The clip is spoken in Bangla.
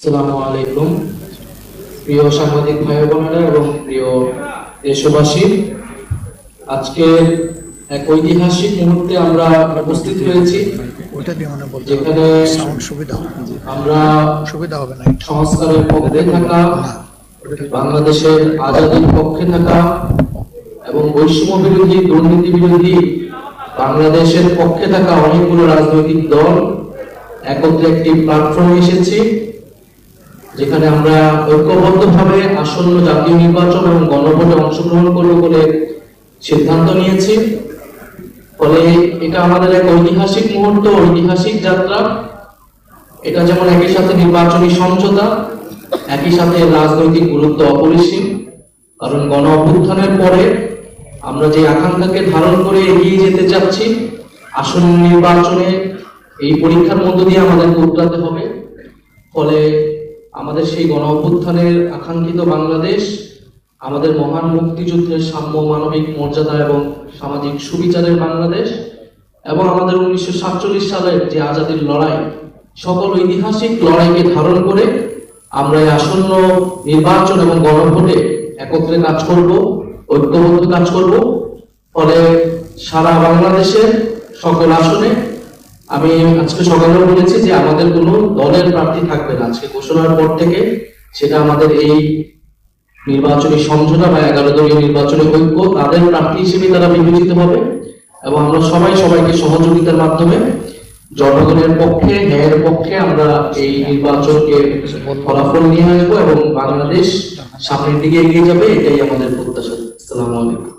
আসসালামু আলাইকুম। প্রিয় সাংবাদিক ভাই বোনেরা এবং প্রিয় দেশবাসী আজকে এক ঐতিহাসিক মুহূর্তে আমরা উপস্থিত হয়েছি ওইটা দিয়ে মানে বলতে যেখানে সাউন্ড সুবিধা আমরা সুবিধা হবে না সংস্কারের পক্ষে থাকা বাংলাদেশের আজাদির পক্ষে থাকা এবং বৈষম্য বিরোধী দুর্নীতি বিরোধী বাংলাদেশের পক্ষে থাকা অনেকগুলো রাজনৈতিক দল একত্রে একটি প্ল্যাটফর্মে এসেছি। যেখানে আমরা ঐক্যবদ্ধভাবে আসন্ন জাতীয় নির্বাচন এবং গণভোটে অংশগ্রহণ করব বলে সিদ্ধান্ত নিয়েছি। ফলে এটা আমাদের এক ঐতিহাসিক মুহূর্ত, ঐতিহাসিক যাত্রা। এটা যেমন একই সাথে নির্বাচনী সমঝোতা, একই সাথে রাজনৈতিক গুরুত্ব অপরিসীম। কারণ গণ অভ্যুত্থানের পরে আমরা যে আকাঙ্ক্ষাকে ধারণ করে এগিয়ে যেতে চাচ্ছি, আসন্ন নির্বাচনে এই পরীক্ষার মধ্য দিয়ে আমাদের উত্তরাতে হবে ফলে আমাদের সেই গণ অভ্যুত্থানের আকাঙ্ক্ষিত বাংলাদেশ, আমাদের মহান মুক্তিযুদ্ধের সাম্য মানবিক মর্যাদা এবং সামাজিক সুবিচারের বাংলাদেশ এবং আমাদের উনিশশো সাতচল্লিশ সালের যে আজাদির লড়াই, সকল ঐতিহাসিক লড়াইকে ধারণ করে আমরা এই আসন্ন নির্বাচন এবং গণভোটে একত্রে কাজ করব, ঐক্যবদ্ধ কাজ করব। ফলে সারা বাংলাদেশের সকল আসনে আমি আজকে সকালেও বলেছি যে আমাদের কোনো দলের প্রার্থী থাকবে না। আজকে ঘোষণার পর থেকে সেটা আমাদের এই নির্বাচনী সমঝোতা বা এগারো দলীয় নির্বাচনী ঐক্য, তাদের প্রার্থী হিসেবে তারা বিবেচিত হবে এবং আমরা সবাই সবাইকে সহযোগিতার মাধ্যমে জনগণের পক্ষে, ন্যায়ের পক্ষে আমরা এই নির্বাচনকে ফলাফল নিয়ে আসব এবং বাংলাদেশ সামনের দিকে এগিয়ে যাবে, এটাই আমাদের প্রত্যাশা। আসসালামু আলাইকুম।